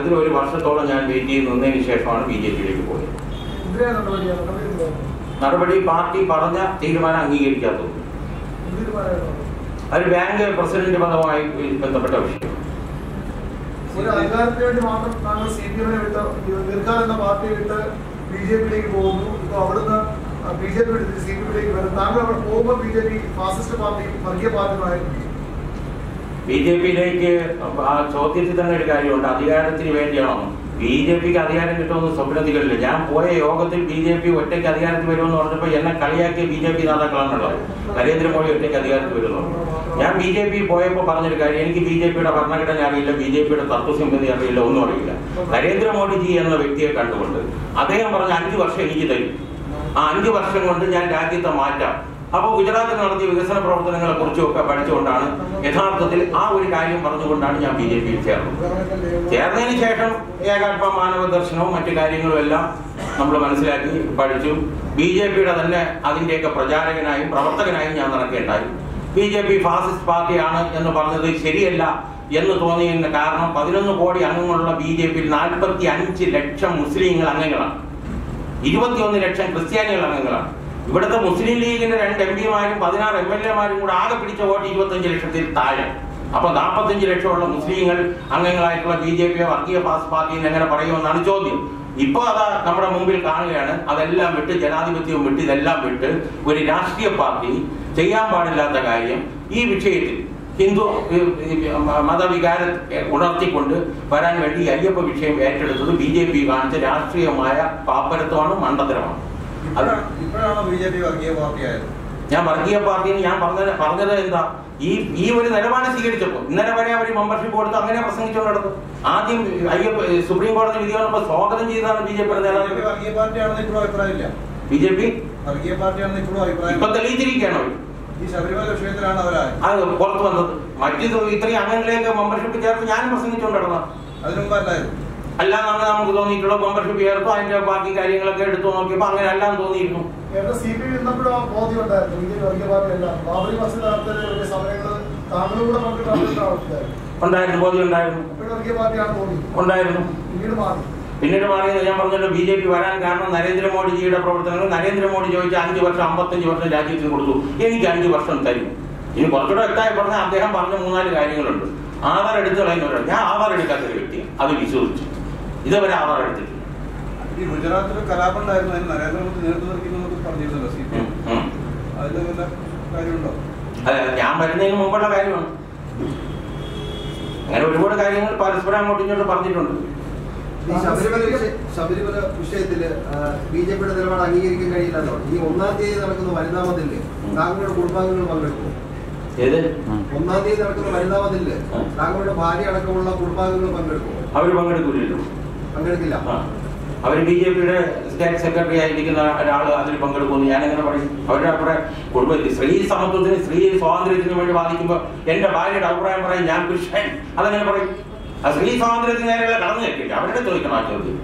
അതിൽ ഒരു വർഷത്തോളം ഞാൻ വെയിറ്റ് ചെയ്ത് നിന്നതിന് ശേഷമാണ് ബി ജെ പിയിലേക്ക് പോയത്. നടപടി പാർട്ടി പറഞ്ഞ തീരുമാനം അംഗീകരിക്കാത്തത്. അത് ബാങ്ക് പ്രസിഡന്റ് പദവുമായി ബന്ധപ്പെട്ട വിഷയം. Party B J P fascist party വർഗീയ പാർട്ടികളായിരുന്നു ബി ജെ പിയിലേക്ക് ആ ചോദ്യത്തിൽ തന്നെ ഒരു കാര്യമുണ്ട്. അധികാരത്തിന് വേണ്ടിയാണോ? ബി ജെ പിക്ക് അധികാരം കിട്ടുമെന്ന് സ്വപ്നത്തികളില്ല ഞാൻ പോയ യോഗത്തിൽ ബി ജെ പി ഒറ്റയ്ക്ക് അധികാരത്തിൽ വരുമെന്ന് പറഞ്ഞപ്പോൾ എന്നെ കളിയാക്കിയ ബി ജെ പി നേതാക്കളാണുള്ളത് നരേന്ദ്രമോദി ഒറ്റയ്ക്ക് അധികാരത്തിൽ വരുന്നു ഞാൻ ബി ജെ പി പോയപ്പോൾ പറഞ്ഞൊരു കാര്യം എനിക്ക് ബി ജെ പിയുടെ ഭരണഘടന അറിയില്ല ബി ജെ പിയുടെ തത്വസംഹിത അറിയില്ല ഒന്നും അറിയില്ല. നരേന്ദ്രമോദിജി എന്ന വ്യക്തിയെ കണ്ടുകൊണ്ട് അദ്ദേഹം പറഞ്ഞ അഞ്ചു വർഷം എനിക്ക് തരും. ആ അഞ്ചു വർഷം കൊണ്ട് ഞാൻ രാജ്യത്തെ മാറ്റാം. അപ്പോൾ ഗുജറാത്തിൽ നടത്തിയ വികസന പ്രവർത്തനങ്ങളെ കുറിച്ചൊക്കെ പഠിച്ചുകൊണ്ടാണ് യഥാർത്ഥത്തിൽ ആ ഒരു കാര്യം പറഞ്ഞുകൊണ്ടാണ് ഞാൻ ബി ജെ പിയിൽ ചേർന്നത്. ചേർന്നതിന് ശേഷം ഏകാത്മ മാനവ ദർശനവും മറ്റു കാര്യങ്ങളും എല്ലാം നമ്മൾ മനസ്സിലാക്കി പഠിച്ചു. ബി ജെ പിയുടെ തന്നെ അതിന്റെയൊക്കെ പ്രചാരകനായും പ്രവർത്തകനായും ഞാൻ നടക്കേണ്ടായി. ബി ജെ പി ഫാസിസ്റ്റ് പാർട്ടിയാണ് എന്ന് പറഞ്ഞത് ശരിയല്ല എന്ന് തോന്നിയതിന് കാരണം പതിനൊന്ന് കോടി അംഗങ്ങളുള്ള ബി ജെ പിയിൽ നാൽപ്പത്തി അഞ്ച് ലക്ഷം മുസ്ലിങ്ങൾ അംഗങ്ങളാണ്. ഇരുപത്തിയൊന്ന് ലക്ഷം ക്രിസ്ത്യാനികൾ അംഗങ്ങളാണ്. ഇവിടുത്തെ മുസ്ലിം ലീഗിന്റെ രണ്ട് എം പിമാരും പതിനാറ് എം എൽ എമാരും കൂടെ ആകെ പിടിച്ച വോട്ട് ഇരുപത്തഞ്ച് ലക്ഷത്തിൽ താഴെ. അപ്പൊ നാൽപ്പത്തഞ്ച് ലക്ഷമുള്ള മുസ്ലിങ്ങൾ അംഗങ്ങളായിട്ടുള്ള ബി ജെ പിയോ വർഗീയ പാസ് പാർട്ടി എന്ന് എങ്ങനെ പറയുമെന്നാണ് ചോദ്യം. ഇപ്പൊ അതാ നമ്മുടെ മുമ്പിൽ കാണുകയാണ് അതെല്ലാം വിട്ട് ജനാധിപത്യവും വിട്ട് ഇതെല്ലാം വിട്ട് ഒരു രാഷ്ട്രീയ പാർട്ടി ചെയ്യാൻ പാടില്ലാത്ത കാര്യം ഈ വിഷയത്തിൽ ഹിന്ദു മതവികാരം ഉണർത്തിക്കൊണ്ട് വരാൻ വേണ്ടി അയ്യപ്പ വിഷയം ഏറ്റെടുത്തത് ബി ജെ പി കാണിച്ച രാഷ്ട്രീയമായ പാപ്പരത്വമാണ് മണ്ടത്തരമാണ്. ഞാൻ വർഗീയ പാർട്ടി ഞാൻ പറഞ്ഞത് പറഞ്ഞത് എന്താ? ഈ ഈ ഒരു നിലപാട് സ്വീകരിച്ചപ്പോൾ ഇന്നലെ വരെ അവർ മെമ്പർഷിപ്പ് കൊടുത്ത് അങ്ങനെ പ്രസംഗിച്ചുകൊണ്ട് നടന്നു ആദ്യം അയ്യപ്പ സുപ്രീം കോടതി വിധി വന്നപ്പോൾ സ്വാഗതം ചെയ്താണ് B J P B J P ഇപ്പൊ തെളിയിച്ചിരിക്കുകയാണ് അവർ അത് പുറത്തു വന്നത്. മറ്റു ഇത്രയും അംഗങ്ങളിലേക്ക് മെമ്പർഷിപ്പ് ചേർത്ത് ഞാൻ പ്രസംഗിച്ചുകൊണ്ട് നടന്നു അല്ലാന്നാണ് നമുക്ക് തോന്നിയിട്ടുള്ള മെമ്പർഷിപ്പ് ചേർത്തു അതിന്റെ ബാക്കി കാര്യങ്ങളൊക്കെ എടുത്തു നോക്കിയപ്പോ അങ്ങനെ എല്ലാം തോന്നിയിരുന്നു. ഉണ്ടായിരുന്നു. ബോധ്യം ഉണ്ടായിരുന്നു. ഉണ്ടായിരുന്നു. പിന്നീട് മാറി. മാറിയത് ഞാൻ പറഞ്ഞല്ലോ ബി ജെ പി വരാൻ കാരണം നരേന്ദ്രമോദിജിയുടെ പ്രവർത്തനങ്ങൾ നരേന്ദ്രമോദി ചോദിച്ച അഞ്ച് വർഷം അമ്പത്തഞ്ച് വർഷം രാജ്യത്തിന് കൊടുത്തു. എനിക്ക് അഞ്ച് വർഷം തരും. ഇനി കുറച്ചുകൂടെ വ്യക്തമായി പറഞ്ഞാൽ അദ്ദേഹം പറഞ്ഞ മൂന്നാൽ കാര്യങ്ങളുണ്ട്. ആധാർ എടുത്ത് കളയുന്നവരാണ്. ഞാൻ ആധാർ എടുക്കാത്തൊരു വ്യക്തിയാണ്. അത് വിശ്വസിച്ചു. ഇതുവരെ ആധാർ എടുത്തിട്ടില്ല ഈ ഗുജറാത്തിൽ കലാപം ഉണ്ടായിരുന്നു അതിന് നരേന്ദ്രമോദി നേതൃത്വം നൽകുന്നതൊക്കെ പറഞ്ഞിരുന്നല്ലോ സി പി എം. ഉം. വല്ല കാര്യമുണ്ടോ? അല്ല ഞാൻ വരുന്നതിന് മുമ്പുള്ള കാര്യമാണ്. അങ്ങനെ ഒരുപാട് കാര്യങ്ങൾ പരസ്പരം അങ്ങോട്ടും ഇങ്ങോട്ടും പറഞ്ഞിട്ടുണ്ട്. ഈ ശബരിമല വിഷയ- ശബരിമല വിഷയത്തിൽ ബി ജെ പിയുടെ നിലപാട് അംഗീകരിക്കാൻ കഴിയില്ലല്ലോ ഈ ഒന്നാം തീയതി നടക്കുന്ന വനിതാ മതിൽ താങ്കളുടെ കുടുംബാംഗങ്ങൾ പങ്കെടുക്കും ഏത്? ഒന്നാം തീയതി നടക്കുന്ന വനിതാ മതിൽ താങ്കളുടെ ഭാര്യ അടക്കമുള്ള കുടുംബാംഗങ്ങൾ പങ്കെടുക്കും അവർ പങ്കെടുക്കില്ലല്ലോ പങ്കെടുക്കില്ല. അവർ ബി ജെ പിയുടെ സ്റ്റേറ്റ് സെക്രട്ടറി ആയിരിക്കുന്ന ഒരാൾ അതിൽ പങ്കെടുക്കുമെന്ന് ഞാൻ എങ്ങനെ പറയും? അവരുടെ അഭിപ്രായം കുടുംബ സ്ത്രീ സമത്വത്തിന് സ്ത്രീ സ്വാതന്ത്ര്യത്തിന് വേണ്ടി വാദിക്കുമ്പോൾ എന്റെ ഭാര്യയുടെ അഭിപ്രായം പറയും ഞാൻ പുരുഷൻ. അതെങ്ങനെ പറയും? ആ സ്ത്രീ സ്വാതന്ത്ര്യത്തിന് നേരെയുള്ള കടന്നു കയറ്റില്ല അവരുടെ ചോദിക്കണം ആ ചോദ്യം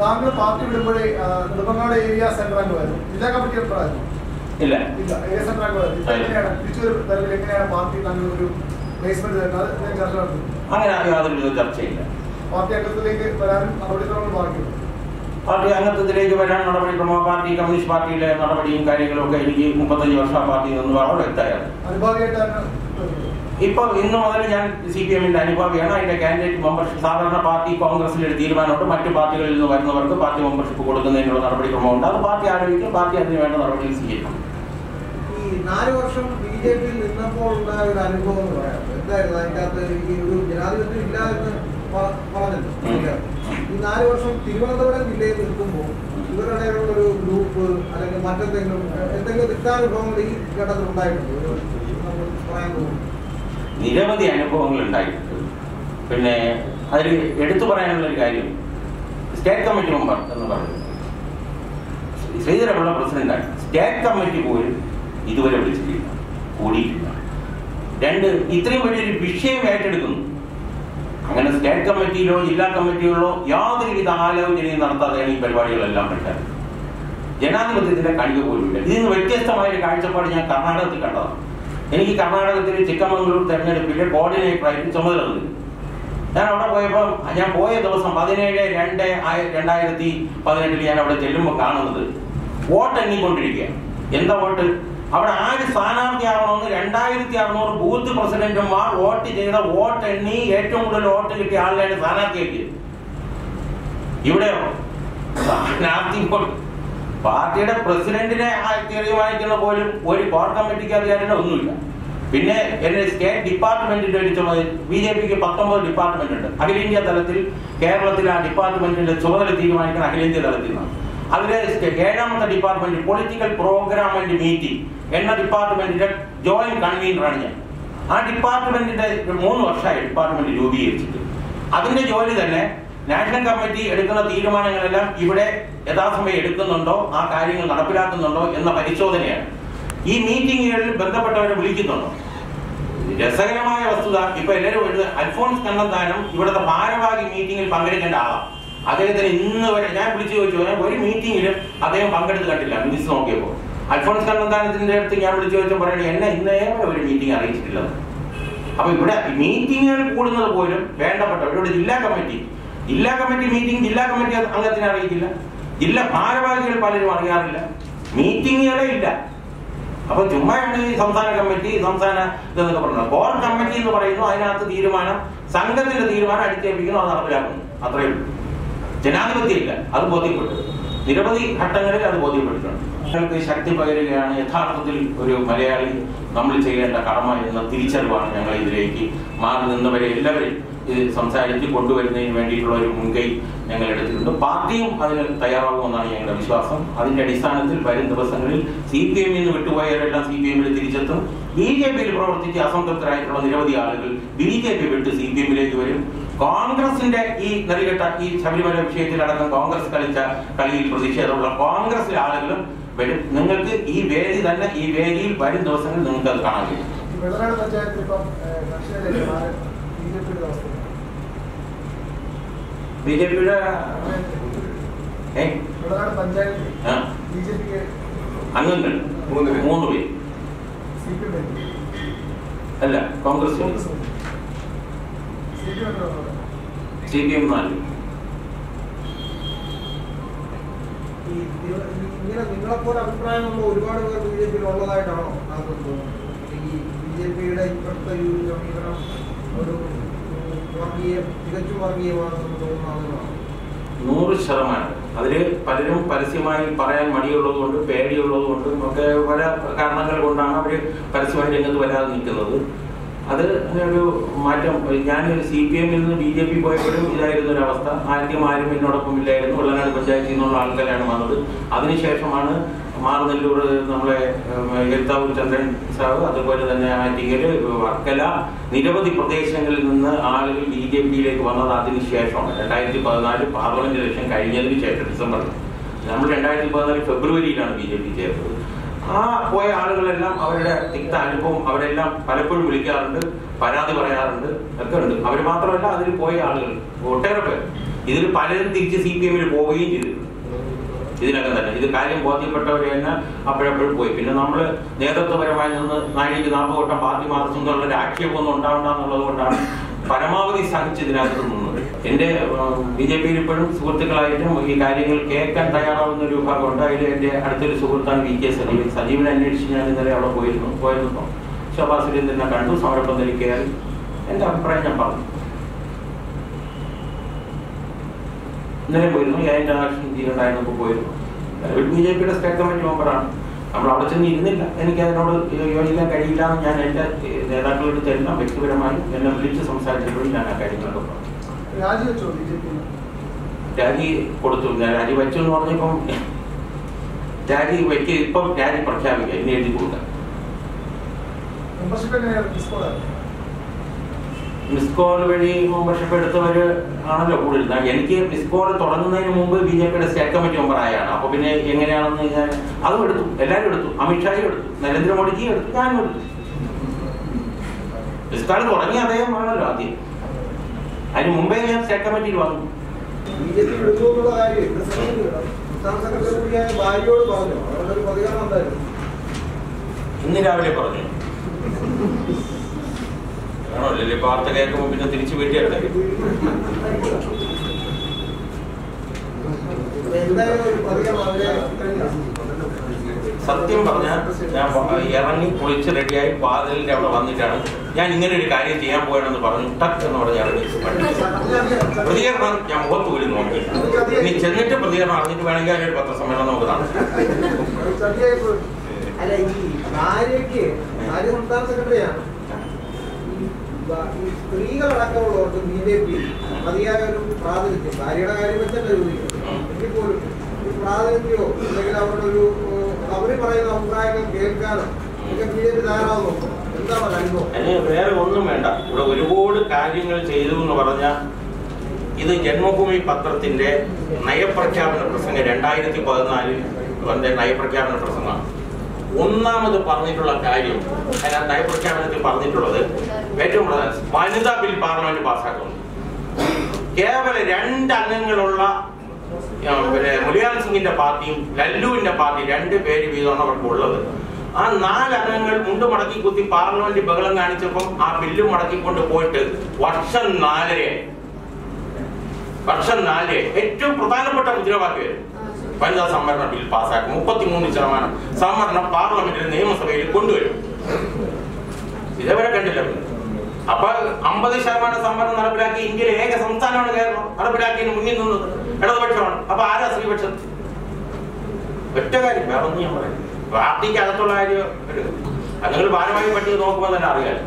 താങ്കൾ പാർട്ടി വിടുമ്പോഴേ ആ, നെടുമങ്ങാട് ഏരിയ ജില്ലാ കമ്മിറ്റി ഇല്ല. ഇല്ല. ഏരിയ എങ്ങനെയാണ്? തിരിച്ചൊരു എങ്ങനെയാണ് പാർട്ടി താങ്കൾ ഒരു പ്ലേസ്മെന്റ് തരുന്നത് ഞാൻ ചർച്ച നടത്തുന്നു അങ്ങനെ യാതൊരു ചർച്ചയില്ല. പാർട്ടി അംഗത്വത്തിലേക്ക് വരാൻ നടപടിക്രമ പാർട്ടി കമ്മ്യൂണിസ്റ്റ് പാർട്ടിയിലെ നടപടിയും കാര്യങ്ങളും ഒക്കെ എനിക്ക് മുപ്പത്തഞ്ച് വർഷം പാർട്ടിയിൽ നിന്ന് വളരെ വ്യക്തമായിരുന്നു അനുഭാവിയായിട്ടാണ് ഇപ്പൊ ഇന്ന് മുതൽ ഞാൻ സി പി എമ്മിന്റെ അനുഭാവിയാണ്. അതിന്റെ കാൻഡിഡേറ്റ് മെമ്പർഷിപ്പ് സാധാരണ പാർട്ടി കോൺഗ്രസിൽ ഒരു തീരുമാനമുണ്ട്. മറ്റു പാർട്ടികളിൽ നിന്ന് വരുന്നവർക്ക് പാർട്ടി മെമ്പർഷിപ്പ് കൊടുക്കുന്നതിനുള്ള നടപടിക്രമമുണ്ട്. അത് പാർട്ടി ആലോചിക്കും പാർട്ടി അതിന് വേണ്ട നടപടികൾ സ്വീകരിക്കും. ഈ നാല് വർഷം ബി ജെ പിയിൽ നിന്നപ്പോൾ ഉണ്ടായ ഒരു അനുഭവം എന്ന് പറയാം. എന്തായിരുന്നു? അതിന്റെ അകത്ത് ഈ ഒരു ജനാധിപത്യം ഇല്ല എന്ന് പ- പറഞ്ഞല്ലോ. ഈ നാല് വർഷം തിരുവനന്തപുരം ജില്ലയിൽ നിൽക്കുമ്പോൾ ഇവരുടെ ഒരു ഗ്രൂപ്പ് അല്ലെങ്കിൽ മറ്റെന്തെങ്കിലും എന്തെങ്കിലും തിക്താനുഭവങ്ങൾ ഈ ഘട്ടത്തിൽ ഉണ്ടായിട്ടുണ്ട്? നിരവധി അനുഭവങ്ങൾ ഉണ്ടായിട്ടുണ്ട്. പിന്നെ അതിൽ എടുത്തു പറയാനുള്ള ഒരു കാര്യം സ്റ്റേറ്റ് കമ്മിറ്റി മെമ്പർ എന്ന് പറയുന്നത്. ശ്രീധരപിള്ള പ്രസിഡന്റാണ് സ്റ്റേറ്റ് കമ്മിറ്റി പോലും ഇതുവരെ വിളിച്ചിട്ടില്ല. കൂടിയിട്ടില്ല. രണ്ട് ഇത്രയും വലിയൊരു വിഷയം ഏറ്റെടുക്കുന്നു. അങ്ങനെ സ്റ്റേറ്റ് കമ്മിറ്റിയിലോ ജില്ലാ കമ്മിറ്റിയിലോ യാതൊരുവിധ ആലോചനയും നടത്താതെയാണ് ഈ പരിപാടികളെല്ലാം പെട്ടത് ജനാധിപത്യത്തിന്റെ കഴിവ് പോലുമില്ല. ഇതിൽ നിന്ന് വ്യത്യസ്തമായ ഒരു കാഴ്ചപ്പാട് ഞാൻ കർണാടകത്തിൽ കണ്ടതാണ്. എനിക്ക് കർണാടകത്തിൽ ചിക്കമംഗളൂർ തെരഞ്ഞെടുപ്പിന്റെ കോർഡിനേറ്ററായിട്ട് ചുമതല നൽകി ഞാൻ അവിടെ പോയപ്പോൾ ഞാൻ പോയ ദിവസം പതിനേഴ് രണ്ട് രണ്ടായിരത്തി പതിനെട്ടിൽ ഞാൻ അവിടെ ചെല്ലുമ്പോൾ കാണുന്നത് വോട്ട് എണ്ണിക്കൊണ്ടിരിക്കുക എന്താ വോട്ട്? അവിടെ ആര് സ്ഥാനാർത്ഥിയാവണമെന്ന് രണ്ടായിരത്തി അറുന്നൂറ് ബൂത്ത് പ്രസിഡന്റുമാർ വോട്ട് ചെയ്ത വോട്ട് എണ്ണി ഏറ്റവും കൂടുതൽ വോട്ട് കിട്ടിയ ആളിലാണ് സ്ഥാനാർത്ഥിയാക്കിയത് ഇവിടെയോ? സ്ഥാനാർത്ഥി പാർട്ടിയുടെ പ്രസിഡന്റിനെ തീരുമാനിക്കുന്ന പോലും ഒരു കോർ കമ്മിറ്റിക്ക് അധികാരം ഒന്നുമില്ല. പിന്നെ എന്റെ സ്റ്റേറ്റ് ഡിപ്പാർട്ട്മെന്റിന്റെ ഒരു ചുമതല ബി ജെ പിക്ക് പത്തൊമ്പത് ഡിപ്പാർട്ട്മെന്റ് ഉണ്ട്. അഖിലേന്ത്യാ തലത്തിൽ കേരളത്തിൽ ആ ഡിപ്പാർട്ട്മെന്റിന്റെ ചുമതല തീരുമാനിക്കുന്ന അഖിലേന്ത്യാ തലത്തിൽ നിന്നാണ്. അതിലെ ഏഴാമത്തെ department political program and meeting. എന്ന ഡിപ്പാർട്ട്മെന്റിന്റെ ജോയിന്റ് കൺവീനറാണ് ഞാൻ. ആ ഡിപ്പാർട്ട്മെന്റിന്റെ മൂന്ന് വർഷമായി ഡിപ്പാർട്ട്മെന്റ് രൂപീകരിച്ചിട്ട്. അതിന്റെ ജോലി തന്നെ നാഷണൽ കമ്മിറ്റി എടുക്കുന്ന തീരുമാനങ്ങളെല്ലാം ഇവിടെ യഥാസമയം എടുക്കുന്നുണ്ടോ ആ കാര്യങ്ങൾ നടപ്പിലാക്കുന്നുണ്ടോ എന്ന പരിശോധനയാണ്. ഈ മീറ്റിങ്ങുകളിൽ ബന്ധപ്പെട്ടവരെ വിളിക്കുന്നുണ്ടോ? രസകരമായ വസ്തുത ഇപ്പൊ എല്ലാവരും അൽഫോൺസ് കണ്ണന്താനം ഇവിടുത്തെ ഭാരവാഹി മീറ്റിംഗിൽ പങ്കെടുക്കേണ്ട ആളാണ് അദ്ദേഹത്തിന് ഇന്ന് വരെ ഞാൻ വിളിച്ചു ചോദിച്ചു "ഞാൻ ഒരു മീറ്റിംഗിലും അദ്ദേഹം പങ്കെടുത്ത് കണ്ടില്ല മിനിസ് നോക്കിയപ്പോൾ. അൽഫോൺസ് കണ്ണന്താനത്തിന്റെ അടുത്ത് ഞാൻ വിളിച്ചു ചോദിച്ചാൽ പറയണേ എന്നെ ഇന്നേ ഒരു മീറ്റിംഗ് അറിയിച്ചിട്ടില്ലെന്ന്. അപ്പൊ ഇവിടെ മീറ്റിങ്ങുകൾ കൂടുന്നത് പോലും വേണ്ടപ്പെട്ട ഇവിടെ ജില്ലാ കമ്മിറ്റി ജില്ലാ കമ്മിറ്റി മീറ്റിംഗ് ജില്ലാ കമ്മിറ്റി അംഗത്തിനെ അറിയിക്കില്ല. ജില്ലാ ഭാരവാഹികൾ പലരും അറിയാറില്ല. മീറ്റിങ്ങുകളെ ഇല്ല. അപ്പൊ ചുമ്മായാണ് ഈ സംസ്ഥാന കമ്മിറ്റി സംസ്ഥാന ഇതെന്നൊക്കെ പറഞ്ഞത്. കോർ കമ്മിറ്റി എന്ന് പറയുന്നു അതിനകത്ത് തീരുമാനം സംഘത്തിന്റെ തീരുമാനം അടിച്ചേൽപ്പിക്കുന്നു അത് നടപ്പിലാക്കുന്നു. അത്രയേ ഉള്ളൂ. ജനാധിപത്യം ഇല്ല അത് ബോധ്യപ്പെട്ടു. നിരവധി ഘട്ടങ്ങളിൽ അത് ബോധ്യപ്പെട്ടിട്ടുണ്ട്. ഞങ്ങൾക്ക് ശക്തി പകരുകയാണ് യഥാർത്ഥത്തിൽ ഒരു മലയാളി നമ്മൾ ചെയ്യേണ്ട കടമ എന്ന തിരിച്ചറിവാണ് ഞങ്ങൾ ഇതിലേക്ക് മാറി നിന്നവരെ എല്ലാവരും ഇത് സംസാരിച്ച് കൊണ്ടുവരുന്നതിന് വേണ്ടിയിട്ടുള്ള ഒരു മുൻകൈ ഞങ്ങൾ എടുത്തിട്ടുണ്ട്. പാർട്ടിയും അതിന് തയ്യാറാകുമെന്നാണ് ഞങ്ങളുടെ വിശ്വാസം. അതിന്റെ അടിസ്ഥാനത്തിൽ വരും ദിവസങ്ങളിൽ സി പി എമ്മിൽ നിന്ന് വിട്ടുപോയവരെല്ലാം സി പി എമ്മിൽ തിരിച്ചെത്തും. ബി ജെ പിയിൽ പ്രവർത്തിച്ച് അസംതൃപ്തരായിട്ടുള്ള നിരവധി ആളുകൾ ബി ജെ പി വിട്ട് സി പി എമ്മിലേക്ക് വരും. കോൺഗ്രസിന്റെ ഈ നെറികെട്ട ഈ ശബരിമല വിഷയത്തിലടക്കം കോൺഗ്രസ് കളിച്ച കളിയിൽ പ്രതിഷേധമുള്ള കോൺഗ്രസിലെ ആളുകളും വരും. നിങ്ങൾക്ക് ഈ വേദി തന്നെ ഈ വേദിയിൽ വരും ദിവസങ്ങളിൽ നിങ്ങൾക്ക് അത് കാണാൻ കഴിയും. ബി ജെ പിയുടെ അംഗങ്ങൾ. മൂന്ന് പേര്. അല്ല കോൺഗ്രസ്. സി പി എം നാല്. ഈ ഇങ്ങനെ നിങ്ങളെപ്പോലെ അഭിപ്രായമുള്ള ഒരുപാട് പേർ ബി ജെ തോന്നുന്നത്? ഈ ബി ജെ പിയുടെ ഇപ്പോഴത്തെ ഒരു സമീപനം ഒരു വർഗീയ തികച്ചും വർഗീയമാണെന്ന് തോന്നുന്ന ആളുകളാണ്? നൂറ് ശതമാനം. അതിൽ പലരും പരസ്യമായി പറയാൻ മടിയുള്ളത് കൊണ്ട് പേടിയുള്ളത് കൊണ്ടും ഒക്കെ പല കാരണങ്ങൾ കൊണ്ടാണ് അവർ പരസ്യമായി രംഗത്ത് വരാതെ നിൽക്കുന്നത്. അത് ഒരു മാറ്റം ഞാൻ സി പി എമ്മിൽ നിന്ന് ബി ജെ പി പോയപ്പോഴും ഇതായിരുന്നു ഒരു അവസ്ഥ ആദ്യം ആരും എന്നോടൊപ്പം ഇല്ലായിരുന്നു. വെള്ളനാട് പഞ്ചായത്തിൽ നിന്നുള്ള ആൾക്കാരാണ് വന്നത്. അതിനുശേഷമാണ് മാറുനെല്ലൂർ നമ്മളെ എഴുത്താവൂർ ചന്ദ്രൻ സാവ് അതുപോലെ തന്നെ ആറ്റിങ്ങൽ വർക്കല നിരവധി പ്രദേശങ്ങളിൽ നിന്ന് ആളുകൾ ബി ജെ പിയിലേക്ക് വന്നത് അതിനുശേഷമാണ്. രണ്ടായിരത്തി പതിനാല് പാർലമെന്റ് ഇലക്ഷൻ കഴിഞ്ഞതിന് ശേഷം ഡിസംബറിൽ. നമ്മൾ രണ്ടായിരത്തി പതിനാല് ഫെബ്രുവരിയിലാണ് ബി ജെ പി ചേർത്തത് ആ പോയ ആളുകളെല്ലാം അവരുടെ തിക്ത അനുഭവം അവരെല്ലാം പലപ്പോഴും വിളിക്കാറുണ്ട് പരാതി പറയാറുണ്ട് ഒക്കെ ഉണ്ട്. അവർ മാത്രമല്ല അതിൽ പോയ ആളുകൾ. ഒട്ടേറെ പേർ. ഇതിൽ പലരും തിരിച്ച് സി പി എമ്മിൽ പോവുകയും ചെയ്തിട്ടുണ്ട് ഇതിനകം തന്നെ. ഇത് കാര്യം ബോധ്യപ്പെട്ടവരെ തന്നെ അപ്പോഴപ്പോഴും പോയി. പിന്നെ നമ്മൾ നേതൃത്വപരമായി നിന്ന് നാഴിക നാൽപ്പത് വട്ടം പാർട്ടി മാറുന്നുള്ള ഒരു ആക്ഷേപമൊന്നും ഉണ്ടാവണ്ടെന്നുള്ളത് കൊണ്ടാണ് പരമാവധി സഹിച്ച് ഇതിനകത്ത് നിന്നത് എന്റെ ബി ജെ പിയിൽ ഇപ്പോഴും സുഹൃത്തുക്കളായിട്ടും ഈ കാര്യങ്ങൾ കേൾക്കാൻ തയ്യാറാവുന്ന ഒരു വിഭാഗമുണ്ട് അതിൽ എന്റെ അടുത്തൊരു സുഹൃത്താണ് വി കെ സജീവൻ സജീവനെ അന്വേഷിച്ച് ഞാൻ ഇന്നലെ അവിടെ പോയിരുന്നു പോയിരുന്നു. ശോഭാ സുരേന്ദ്രനെ കണ്ടു സമരപ്പന്തലിൽ കയറി. എന്റെ അഭിപ്രായം ഞാൻ പറഞ്ഞു. ഇന്നലെ പോയിരുന്നു ഞാൻ ഇന്റർനാഷണൽ ഇന്ത്യയിലുണ്ടായിരുന്നപ്പോൾ പോയിരുന്നു. ബി ജെ പിയുടെ സ്റ്റേറ്റ് കമ്മിറ്റി മെമ്പറാണ് നമ്മൾ അവിടെ ചെന്ന് ഇരുന്നില്ല. എനിക്ക് അതിനോട് യോജിക്കാൻ കഴിയില്ല എന്ന് ഞാൻ എന്റെ നേതാക്കളോട് എല്ലാം വ്യക്തിപരമായി എന്നെ വിളിച്ച് സംസാരിച്ചപ്പോഴും ഞാൻ ആ കാര്യങ്ങളൊക്കെ പറഞ്ഞു. രാജിവെച്ചോ ബി ജെ പി രാജി കൊടുത്തു. ഞാൻ രാജി വെച്ചു എന്ന് പറഞ്ഞപ്പം രാജി വെക്ക് ഇപ്പം രാജി പ്രഖ്യാപിക്കുക ഇനി എഴുതി കൊടുക്കാം. മിസ് കോൾ വഴി മെമ്പർഷിപ്പ് എടുത്തവര് ആണല്ലോ കൂടുതൽ. എനിക്ക് മിസ് കോൾ തുടങ്ങുന്നതിന് മുമ്പ് ബി ജെ പിയുടെ സ്റ്റേറ്റ് കമ്മിറ്റി മെമ്പർ ആയാണ്. അപ്പൊ പിന്നെ എങ്ങനെയാണെന്ന് ഞാൻ അതും എടുത്തു. എല്ലാവരും എടുത്തു. അമിത്ഷായും എടുത്തു. നരേന്ദ്രമോദിക്ക് എടുത്തു. ഞാനും എടുത്തു. മിസ് കോൾ തുടങ്ങി അദ്ദേഹം ആണല്ലോ ആദ്യം. അതിന് മുമ്പേ ഞാൻ സ്റ്റേറ്റ് കമ്മിറ്റിയിൽ വന്നു ഇന്ന് രാവിലെ പറഞ്ഞു. ഇപ്പൊ വാർത്ത കേൾക്കുമ്പോ പിന്നെ തിരിച്ചു വീട്ടിലെടുത്തേ എന്തായാലും സത്യം പറഞ്ഞാൽ ഞാൻ ഇറങ്ങി കുളിച്ച് റെഡിയായി വാതിലിന്റെ അവിടെ വന്നിട്ടാണ് ഞാൻ ഇങ്ങനെ ഒരു കാര്യം ചെയ്യാൻ പോയെന്ന് പറഞ്ഞു ടക്ക് എന്ന് പറഞ്ഞ് ഇറങ്ങി പ്രതികരണം ഞാൻ മുഖത്ത് പോലും നോക്കി. ഇനി ചെന്നിട്ട് പ്രതികരണം അറിഞ്ഞിട്ട് വേണമെങ്കിൽ അതിനൊരു പത്രസമ്മേളനം നമുക്ക് നടത്താം. സ്ത്രീകളടക്കമുള്ളവർക്ക് ബി ജെ പി മതിയായ ഒരു പ്രാതിനിധ്യം. ഭാര്യയുടെ കാര്യം വെച്ചല്ല ചോദിക്കുന്നത്. എങ്കിൽ പോലും ഒരു പ്രാതിനിധ്യമോ അല്ലെങ്കിൽ അവരുടെ ഒരു അവർ പറയുന്ന അഭിപ്രായങ്ങൾ കേൾക്കാനും ഒക്കെ ബി ജെ പി തയ്യാറാവുന്നു വേറെ ഒന്നും വേണ്ട. ഇവിടെ ഒരുപാട് കാര്യങ്ങൾ ചെയ്തു എന്ന് പറഞ്ഞ ഇത് ജന്മഭൂമി പത്രത്തിന്റെ നയപ്രഖ്യാപന പ്രസംഗം രണ്ടായിരത്തി പതിനാലിൽ വന്ന നയപ്രഖ്യാപന പ്രസംഗമാണ്. ഒന്നാമത് പറഞ്ഞിട്ടുള്ള കാര്യം അതിനകത്ത് നയപ്രഖ്യാപനത്തിൽ പറഞ്ഞിട്ടുള്ളത് ഏറ്റവും പ്രധാനം വനിതാ ബിൽ പാർലമെന്റ് പാസ്സാക്കുന്നു. കേവലം രണ്ട് അംഗങ്ങളുള്ള ആ, പിന്നെ മുലിയാൻ സിംഗിന്റെ പാർട്ടിയും ലല്ലുവിന്റെ പാർട്ടി രണ്ട് പേര് വീതമാണ് അവർക്ക് ഉള്ളത്. ആ നാലംഗങ്ങൾ മുണ്ട് മടക്കി കുത്തി പാർലമെന്റ് ബഹളം കാണിച്ചപ്പം ആ ബില്ല് മടക്കിക്കൊണ്ട് പോയിട്ട് വർഷം നാലര വർഷം നാല് ഏറ്റവും പ്രധാനപ്പെട്ട മുദ്രാവാക്യം വനിതാ സംവരണ ബിൽ പാസ്സാക്കും. മുപ്പത്തിമൂന്ന് ശതമാനം സംവരണം പാർലമെന്റിൽ നിയമസഭയിൽ കൊണ്ടുവരും. ഇതേവരെ കണ്ടില്ല. അപ്പൊ അമ്പത് ശതമാനം സംവരണം നടപ്പിലാക്കി ഇന്ത്യയിലെ ഏക സംസ്ഥാനമാണ് കേരളം. നടപ്പിലാക്കിയതിന് മുന്നിൽ നിന്നത് ഇടതുപക്ഷമാണ്. അപ്പൊ ആരാ ശ്രീപക്ഷം ഒറ്റ കാര്യം വേറെ ഒന്നും ഞാൻ പറയാം പാർട്ടിക്ക് അകത്തുള്ള കാര്യം നിങ്ങൾ ഭാരമായി പറ്റി നോക്കുമ്പോൾ തന്നെ അറിയാം